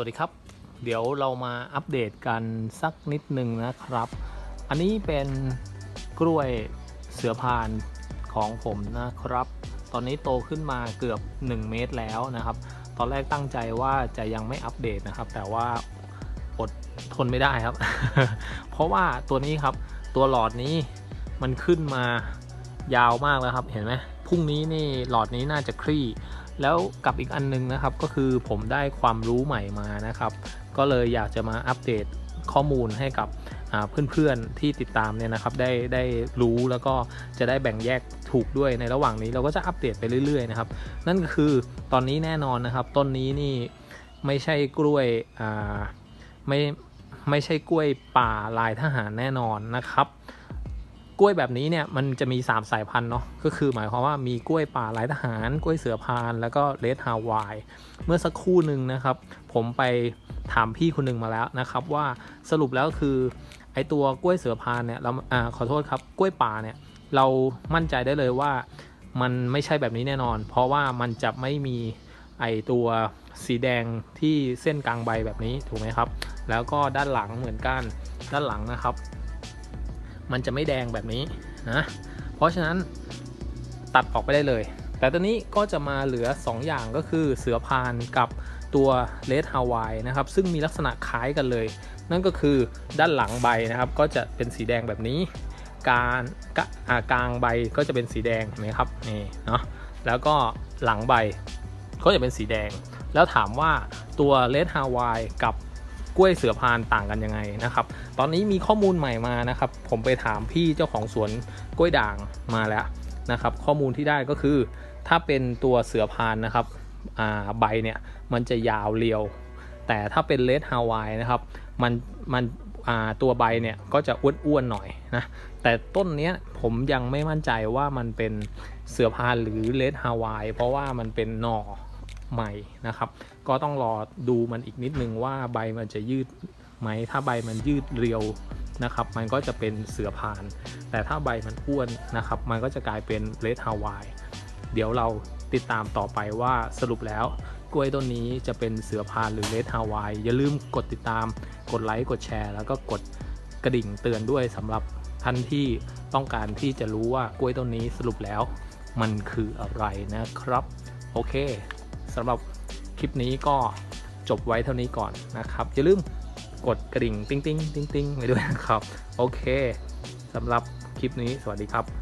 วัสดีครับ เดี๋ยวเรามาอัปเดตกันสักนิดหนึ่งนะครับ อันนี้เป็นกล้วยเสือพานของผมนะครับ ตอนนี้โตขึ้นมาเกือบ 1 เมตรแล้วนะครับ ตอนแรกตั้งใจว่าจะยังไม่อัปเดตนะครับ แต่ว่าอดทนไม่ได้ครับ เพราะว่าตัวนี้ครับตัวหลอดนี้มันขึ้นมายาวมากแล้วครับเห็นไหม พรุ่งนี้นี่หลอดนี้น่าจะคลี่ แล้วกับอีกอันนึงนะครับก็คือผมได้ความรู้ใหม่มานะครับ ก็เลยอยากจะมาอัปเดตข้อมูลให้กับเพื่อนๆที่ติดตามเนี่ยนะครับได้ได้รู้แล้วก็จะได้แบ่งแยกถูกด้วยในระหว่างนี้เราก็จะอัปเดตไปเรื่อยๆนะครับ นั่นก็คือตอนนี้แน่นอนนะครับ ต้นนี้นี่ไม่ใช่กล้วยไม่ไม่ใช่กล้วยป่าลายทหารแน่นอนนะครับ กล้วยแบบนี้เนี่ยมันจะมี 3 สายพันธุ์เนาะก็คือหมายความว่ามีกล้วยป่าลายทหาร กล้วยเสือพาน แล้วก็เลดฮาวาย เมื่อสักครู่หนึ่งนะครับ ผมไปถามพี่คนหนึ่งมาแล้วนะครับว่าสรุปแล้วคือไอตัวกล้วยเสือพานเนี่ยเราอ่าขอโทษครับกล้วยป่าเนี่ยเรามั่นใจได้เลยว่ามันไม่ใช่แบบนี้แน่นอน เพราะว่ามันจะไม่มีไอตัวสีแดงที่เส้นกลางใบแบบนี้ถูกไหมครับ แล้วก็ด้านหลังเหมือนกันด้านหลังนะครับ มันจะไม่แดงแบบนี้นะเพราะฉะนั้นตัดออกไปได้เลย แต่ตอนนี้ก็จะมาเหลือ 2 อย่างก็คือเสือพานกับตัวเลดฮาวายนะครับ ซึ่งมีลักษณะคล้ายกันเลย นั่นก็คือด้านหลังใบนะครับ ก็จะเป็นสีแดงแบบนี้ การกากลางใบก็จะเป็นสีแดงนะครับนี่เนาะแล้วก็หลังใบก็จะเป็นสีแดง แล้วถามว่าตัวเลดฮาวายกับ กล้วยเสือพานต่างกันยังไงนะครับ ตอนนี้มีข้อมูลใหม่มานะครับ ผมไปถามพี่เจ้าของสวนกล้วยด่างมาแล้วนะครับ ข้อมูลที่ได้ก็คือ ถ้าเป็นตัวเสือพานนะครับใบเนี่ยมันจะยาวเรียว แต่ถ้าเป็นเลดฮาวายนะครับมันมันตัวใบเนี่ยก็จะอ้วนๆหน่อยนะแต่ต้นเนี้ยผมยังไม่มั่นใจว่ามันเป็นเสือพานหรือเลดฮาวายเพราะว่ามันเป็นหน่อ ใหม่นะครับ ก็ต้องรอดูมันอีกนิดนึงว่าใบมันจะยืดไหมถ้าใบมันยืดเรียวนะครับ มันก็จะเป็นเสือพาน แต่ถ้าใบมันอ้วนนะครับ มันก็จะกลายเป็นเลดฮาวายเดี๋ยวเราติดตามต่อไปว่าสรุปแล้วกล้วยต้นนี้จะเป็นเสือพานหรือเลดฮาวายอย่าลืมกดติดตาม กดไลค์ กดแชร์ แล้วก็กดกระดิ่งเตือนด้วยสำหรับท่านที่ต้องการที่จะรู้ว่ากล้วยต้นนี้สรุปแล้วมันคืออะไรนะครับ โอเค สำหรับคลิปนี้ก็จบไว้เท่านี้ก่อนนะครับ อย่าลืมกดกระดิ่ง ติ้งติ้งติ้งติ้งไปด้วยนะครับ โอเคสำหรับคลิปนี้สวัสดีครับ